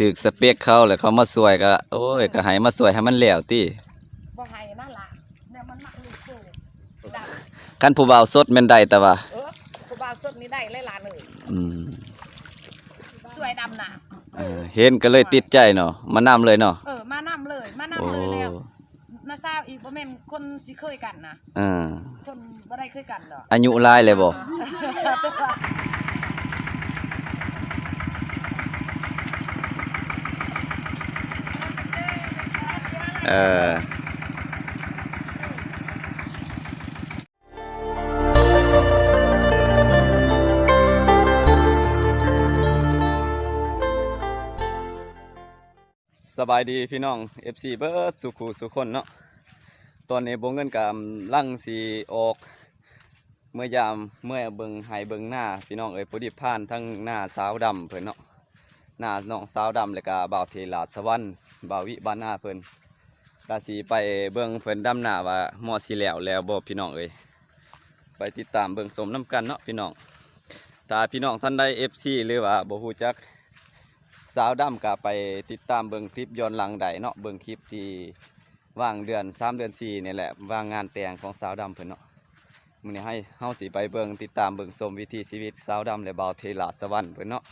ถึกสเปคเขาแล้วเขามาสวยก็ โอ้ยก็ให้มาสวยให้มันแล้วติบ่ให้นั่นล่ะเนี่ยมันมักลูกโซ่ดังคันผู้บ่าวสดแม่นได้แต่ว่าเออกูบ่าวสดนี่ได้เลยล่ะเลยอืมสวยดำน่ะเออเห็นก็เลยติดใจเนาะมานำเลยเนาะเออมานำเลยมาโอ้นำเลยแล้วนาซาวอีกบ่แม่นคนสิเคยกันนะอ่าคนบ่ได้เคยกันดอกอายุหลายเลยบ่ เออสบายดีพี่น้อง FC เบิร์ดสุขูสุคนเนาะตอนนี้บงเงินกับลังสีออก เมื่อยามเมื่อเบิงไห้เบิงหน้าพี่น้องเอ้ยพอดีผ่านทั้งหน้าสาวดำเพิ่นเนาะหน้าน้องสาวดำแล้วก็บ่าวเทลาดสวรรค์บ่าววิบ้านหน้าเพิ่น กาสีไปเบิงเพิ่นดำหน้าว่าหมอสิแล้วแล้วบ่พี่น้องเอ้ยไปติดตามเบิงสมน้ำกันเนาะพี่น้องถ้าพี่น้องท่านใด FC หรือว่าบ่ฮู้จักสาวดำก็ไปติดตามเบิงคลิปย้อนหลังใดเนาะเบิงคลิปที่ว่างเดือน3เดือน4นี่แหละว่างงานแต่งของสาวดำเพิ่นเนาะมื้อนี้ให้เฮาสิไปเบิ่งติดตามเบิ่งชมวิถีชีวิตสาวดำและบ่าวเทลาสวรรค์เพิ่นเนาะ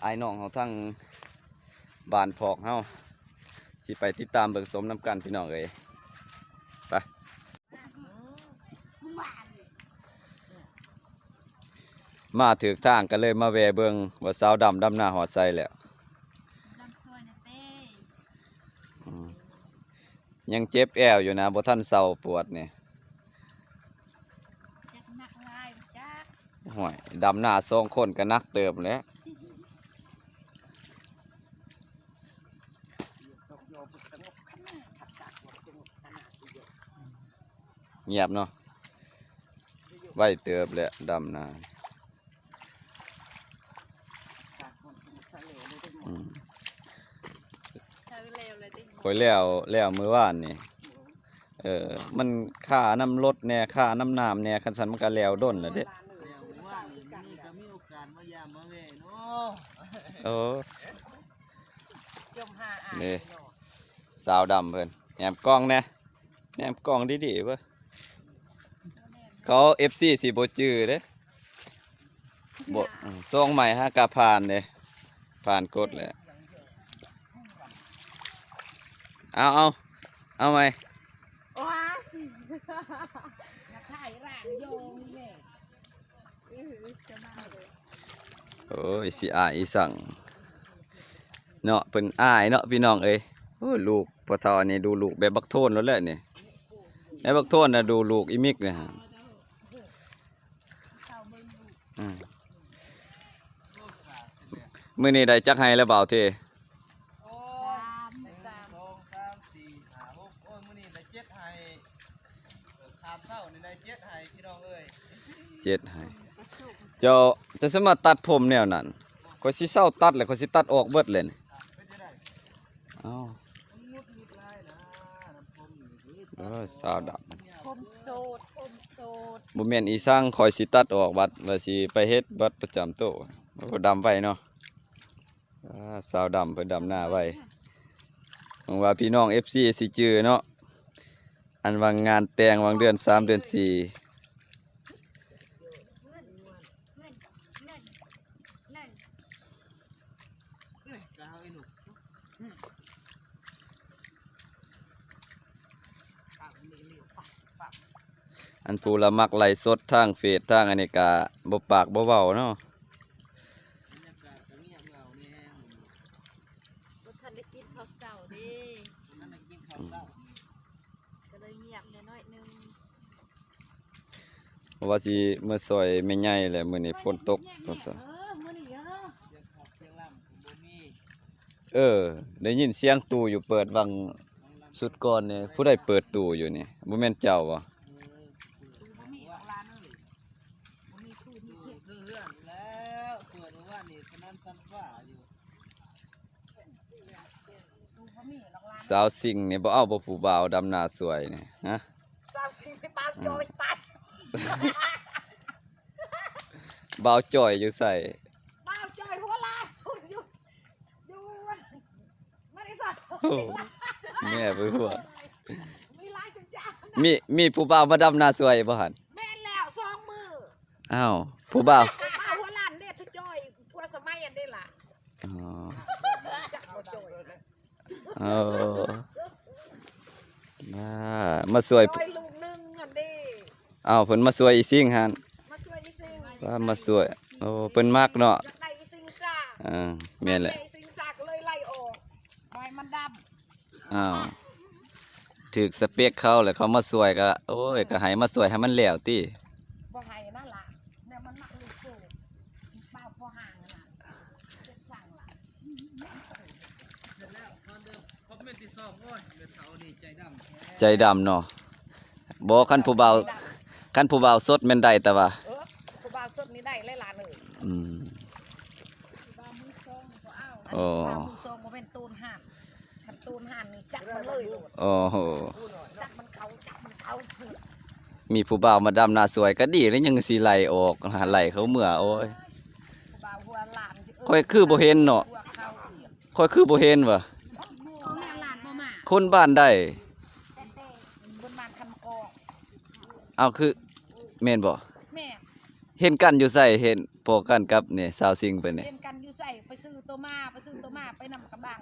ไอ้น้องเฮาทั้งบ้านพอกเฮา สิไปติดตามเบิ่งชมนํกันพี่น้องเอ้ยไปมาถึกทางก็เลยมาแวะเบิ่งว่าสาวดำดำหน้าหอดใส่แล้วอืมยังเจ็บแอวอยู่นะบ่ทันเศร้าปวดนี่ห่วยดำหน้าสองคนก็นักเติบแหล้ว เงียบเนาะไว้เติบแหละดำหน้าอืมคอยแล้วแล้วมือว่านนี่เออมันค่าน้ำรถแน่ค่าน้ำน้ำแน่คันสันมันก็แล้วด้นแล้วเด้เดี๋ยวว่านี่ก็มีโอกาสมายามมาเวเนาะโอ้ยมหาอ่านนี่สาวดำเพิ่นแหนมกล้องแหน่แหนมกล้องดีๆเว้ย เขาเอฟซีสีโบจือเด้บอืมส่งใหม่ฮะกะผ่านเด้ผ่านกดแหละเอาเอาเอาไหมว้าอยากให้ร่างโยงนี่แหละโอ้ยสิอายอีสั่งเนาะเพิ่นอายเนาะพี่น้องเอ้ยโอ้ยลูกพอทอนี่ดูลูกแบบบักโทนแล้วแหละนี่ไอ้บักโทนน่ะดูลูกอีมิกเนี่ยฮะอืม มื้อนี้ได้จักให้แล้วเปล่าเทโอ้ยหนึ่งสองสามสี่ห้าหกโอ้ยมื้อนี้ได้เจ็ดให้เออขาดเท่านี่ได้เจ็ดให้พี่น้องเอ้ยเจ็ดให้เจ้าจะสามารถตัดผมแนวนั้นก็สิเศร้าตัดแล้วก็สิตัดออกเบิดเลยนี่เป็นจะได้เอ้ามันงุดงิดหลายนะน้ำผมนี่เออสาวดำผมโสดผมโสดบ่แม่นอีสร้างคอยสิตัดออกบัดว่าสิไปเฮ็ดบัตรประจำตัวบ่ดำไว้เนาะอ่า สาวดำเพิ่นดำหน้าไว้หวังว่าพี่น้อง FC สิจือเนาะ อันวางงานแต่งวางเดือน3เดือน4กะเฮาอีหนุกอันผู้ละมักไหลสดทางเฟซทางอันนี้ก็บ่ปากบ่เว้าเนาะ บรรยากาศก็เงียบเหงานี่แฮง บ่ทัน ได้กินข้าวเช้าเด้นั่นน่ะกินข้าวเช้าก็เลยเงียบแน่น้อยหนึงเพราะว่าสิมาซอยแม่ใหญ่แหละมื้อนี้ฝนตกตอนเช้าเออมื้อนี้เออเสียงขับเสียงล่ำผมบ่มีเออ ได้ยินเสียงตู้อยู่เปิดวังน้องลำสุดก่อนนี่ผู้ใดเปิดตู้อยู่นี่บ่แม่นเจ้าบ่เออบ่มีออกร้านเลยบ่มีตู้มีดูเทียบเรื่องๆแล้วเปิดว่านี่สนั่นสันฟ้าอยู่ ตู้บ่มีออกร้าน สาวสิงห์นี่บ่เอาบ่ผู้บ่าวดำหน้าสวยนี่ฮะสาวสิไปปากโจยตายบ่าวจ่อยอยู่ใส่บ้าวจอยหัวลายอยู่อยู่โอ้แม่ไปหัวมีหลายจังจ้ามีมีผู้บ่าวมาดำนาสวยบ่หั่นแม่นแล้วสองมืออ้าวผู้บ่าวป้าหัวหลานเด้ทุจอยพัวสมัยอันนี้ล่ะอ๋อจักบ่จอย เอามามาสวยจอยลูกหนึงอันนี้อ้าวเพิ่นมาสวยอีซิงหั่นมาช่วยอีสิงว่ามาสวยโอ้เพิ่นมักเนาะอยากได้อีสิงซ่าอ่าแม่นแหละอีสิงซ่าก็เลยไล่ออกปล่อยมันดอ้าวถึกสเปคเขาแล้วเขามาสวยก็โอ้ยก็ให้มาสวยให้มันแล้วติำบ่ให้นั่นล่ะเนี่ยมันมักลูกโตเปล่าพอห่างน่ะเจ็บสั่งล่ะ เสร็จแล้วคอนเดิมคอมเมนต์ที่สองโอ้ยเดือดเสานี่ใจดำแท้ ใจดำเนาะบ่คันผู้บ่าวคันผู้บ่าวสดแม่นได้แต่ว่าเออผู้บ่าวสดนี่ได้หลายๆเลยอืมบ่าวมือซองก็เอาโอ้บ่าวมือซองบ่เป็นตูนห่านคันตูนห่านนี่จับมันเลยโลดโอ้โหจับมันเขาจับมันเขาเถื่อนมีผู้บ่าวมาดำนาสวยก็ดีแล้วยังสิไล่ออกหาไล่เขาเมื่อโอ้ยผู้บ่าวหัวหลานสิเค่อยคือบ่เห็นเนาะหัวเขาเถื่อนค่อยคือบ่เห็นว่ะแม่หลานบ่มาคนบ้านได้แต่แต่ บนบ้านคันกอกเอาคือแม่นบ่แม่เห็นกันอยู่ใส่เห็นพอกันกับนี่สาวซิงไปนี่เล่นกันอยู่ใส่ไปซื้อตัวมาไปซื้อตัวมาไปนำกระบัง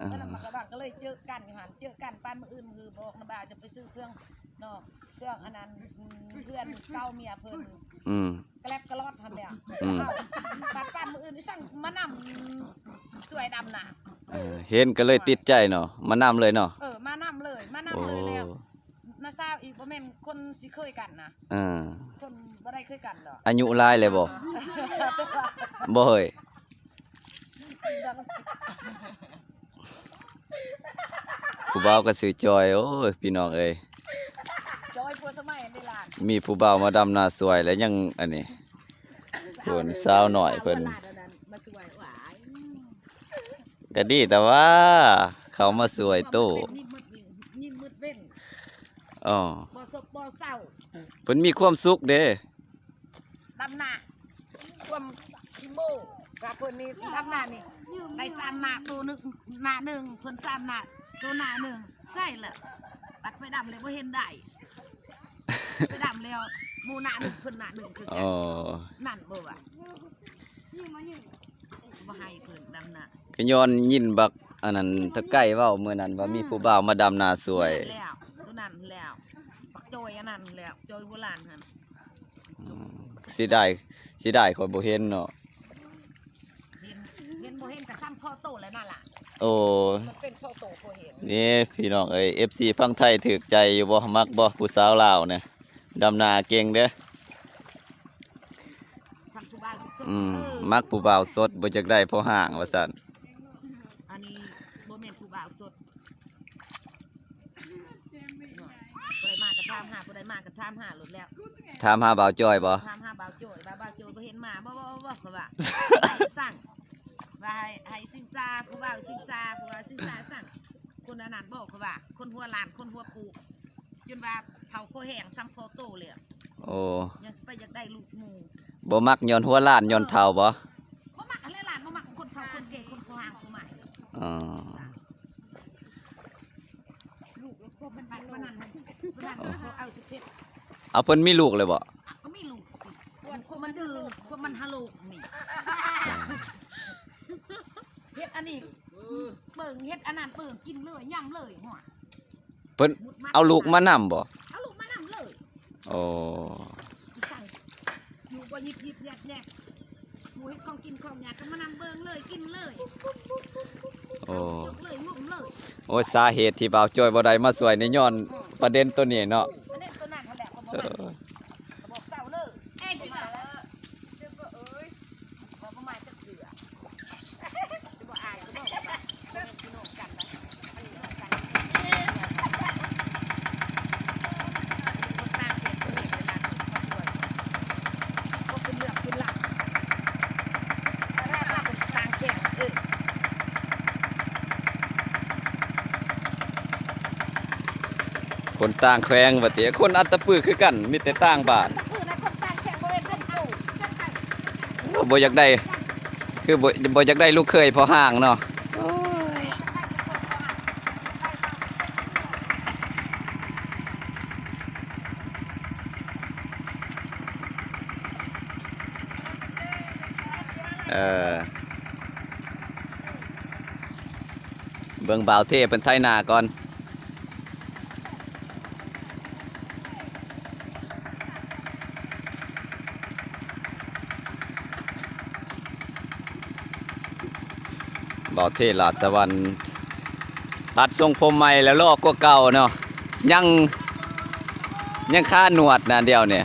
อ่า ไปนำกระบังก็เลยเจอกันอยู่หันเจอกันปานมื้ออื่นมือบอกนะบ่าวจะไปซื้อเครื่องเนาะเครื่องอันนั้นอืมเพื่อนเก่าเมียเพิ่นอืม กระแลบกระลอดทันเดียวอืมปานปานมื้ออื่นนี่สั่งมานำสวยดำน่ะเออเห็นก็เลยติดใจเนาะมานำเลยเนาะเอ บ่แม่นคนสิเคยกันนะอ่าคนบ่ได้เคยกันดอกอายุหลายเลยบ่บ่เฮ้ยผู้บ่าวก็ซื้อจอยโอ้ยพี่น้องเอ้ยจอยปัวสมัยนี่ล่ะมีผู้บ่าวมาดำนาสวยแล้วยังอันนี้เพิ่นสาวหน่อยเพิ่นมาสวยหวายก็ดีแต่ว่า เขามาสวยตู้ยิ้มมืดวิ่งยิ้มมืดเว้นอ๋อบ่ ศพบ่เศร้าเพิ่นมีความสุขเด้ดำหน้าความขี้โมกะเพิ่นนี่ดำหน้านี่ได้สามหน้าตัวหนึงหน้าหนึงเพิ่นสามหน้าตัวหน้าหนึงใช่แหละปัดไปดำเลยบ่เห็นได้ ไปดำแล้วหมู่หน้าหนึงเพิ่นหน้าหนึงคือกัอ๋นอนั่นบ่วะบ่ให้เพิ่นดำหน้า ก็ย้อนยินบัก อันนั้นตะไก่เว้ามื้อนั้นว่ามีผู้บ่าวมาดำนาสวย แล้วตัวนั้นแล้ว ปักโจยอันนั้นแล้วโจยโบราณหั่นสิได้สิได้ข่อยบ่เห็นเนาะเห็นเห็นบ่เห็นก็ซ้ำพ่อโตแล้วนั่นล่ะโอ้มันเป็นพ่อโตพ่อเห็นนี่พี่น้องเอ้ย FC ฟังไทยถูกใจอยู่บ่มักบ่ผู้สาวลาวเนี่ยดำนาเก่งเด้อทางผู้บ้านสุดๆอืมเออมักผู้บ่าวสดบ่จักได้พอห่างว่าซั่นอันนี้บ่แม่นผู้บ่าวสดผู้ใดมาก็ถามหาผู้ใดมาก็ ถามหาหลุดแล้วถามหาบ่าวจอยบ่ถามหาบ่าวโจยบ่าวบ่าวโจยบ่เห็นมาบ่บ่บ่บ่ว่าสั่งว่าให้ให้สิงซาผู้บ่าวสิงซาผู้บ่าวสิงซาสั่งคนอันนั้นบอกเขาว่า คนหัวลานคนหัวปูจนว่าเผาโคแห้งซ้ำโคโตเลยอะโอ้ยังสิไปอยากได้ลูกหมูบ่มักย้อนหัวล้านย้อนเฒ่าบ่ บ่มักอะไรหลานบ่มักคนเฒ่าคนแก่คนโคหางคนใหม่ อ๋อ ลูกแล้วก็มันไปวันนั้นวันนั้นเขาเอาสิเพชร เอาเพิ่นมีลูกเลยบ่อะก็ไม่ลูกสิคนคนมันดื้อคนมันฮาโลกนี่เฮ็ดอันนี้เบิ่งเฮ็ดอันนั้นเบิ่งกินเลยย่ำเลยหัวเพิ่นมุดดเอาลูกมานํบ่เอาลูกมานำเลยโอ้อีสั่งอยู่บ่ยิบยิบแยกแยกหมูเฮ็ดของกินของหยาก็มานำเบิ่งเลยกินเลยโอ้ยกเลยงุ่มเลยโอ้ยสาเหตุที่บ่าวจอยบ่ได้มาสวยนี่ย้อนประเด็นตัวนี้เนาะ Uh. คนต่างแขวงบัเตียคนอัตปือคือกันมิแต่ต่างบ้านบ่อยากได้คือโบ่อยากได้ลูกเคยพอห่างเนาะเออเบิ่งบ่าวเทพเป็นไทยนาก่อน บ่าวเทลาดสวรรค์ตัดทรงผมใหม่แล้วลอกกว่าเก่าเนาะยังยังค่าหนวดนะเดียวเนี่ย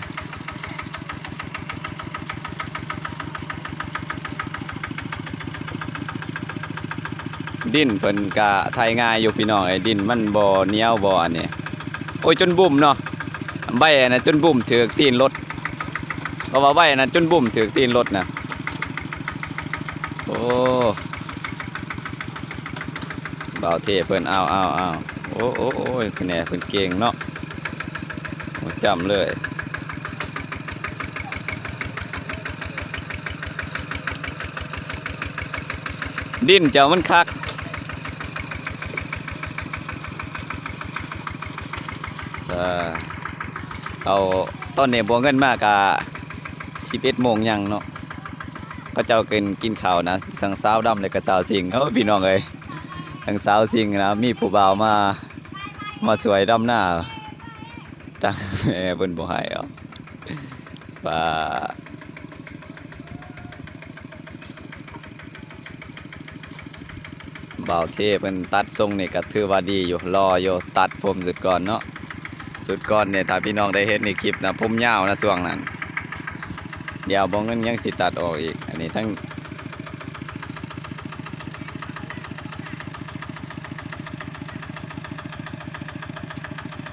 ดินเพิ่นกะไทยง่ายอยู่พี่น้องไอ้ดินมันบ่เนียวบ่อันนี้โอ้ยจนบุ่มเนาะใบนนั้นจนบุ่มถือกตีนรถเพราะว่าใบนนั้นจนบุ่มถือกตีนรถนะโอ้ เบาเทเพิ่นเอาเอาเอาโอ้โอ้โอ้ยคะแนนเพิ่นเก่งเนาะจำเลยดินเจ้ามันคัก เอ่อเอาตอนนี้บัวเงินมากะสิบเอ็ดโมงยังเนาะเขาเจ้ากินกินข้าวนะทั้งสาวดำเลยกับสาวสิงเขาพี่น้องเลย ทั้งสาวสิงนะมีผู้บ่าวมามาสวยดำหน้าตั้งแม่เพิ่นบ่ให้เอาป่าบ่าวเทเพิ่นตัดทรงนี่ก็ถือว่าดีอยู่รออยู่ตัดผมสุดก่อนเนาะสุดก่อนเนี่ยถ้าพี่น้องได้เห็นในคลิปนะผมยาวนะช่วงนั้นเดี๋ยวบองเงินยังสิตัดออกอีก อันนี้ทั้ง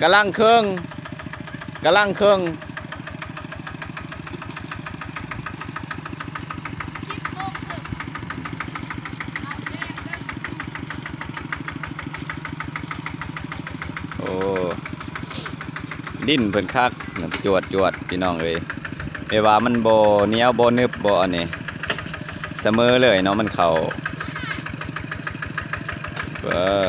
กำลังเครื่องกำลังเครื่องโอ้ดิ้นเพิ่นคักจวดจวดพี่น้องเอ้ยเอว่ามันโบเนี้ยวโบนึบโบอันนี้เสมอเลยเนาะมันเข่าเออ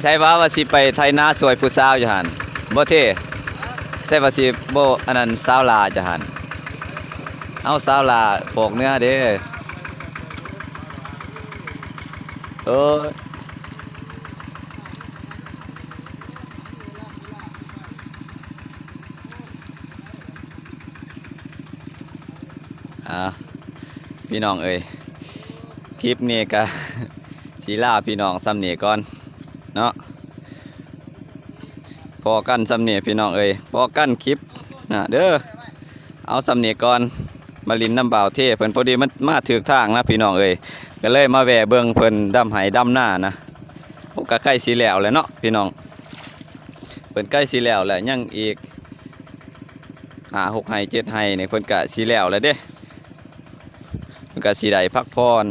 ใช่ว่าว่าสิไปไทยนาสวยผู้สาวจะหันบ่เท่ใช่ว่าสิบ่อันนั้นสาวลาจะหันเอาสาวลาปอกเนื้อเด้เอออ่าพี่น้องเอ้ยคลิปนี้ก็สีลาพี่น้องซ้ำเนีก่อน เนาะพอกันซ้ำเนียพี่น้องเอ้ยพอกันคลิปนะเด้อเอาซ้ำเนียก่อนมาลินน้ำบ่าวเทเพิ่นพอดีมันมาถือทางนะพี่น้องเอ้ยก็เลยมาแวะเบิ่งเพิ่นดำไหดำหน้านะโอ้ก็ใกล้สีแล้วแล้วเนาะพี่น้องเพิ่นใกล้สีแล้วแหละยังอีกหาหกไห้เจ็ดไห้เนี่ยเพิ่นกะสีแล้วแล้วเด้มันก็สีได้พักพร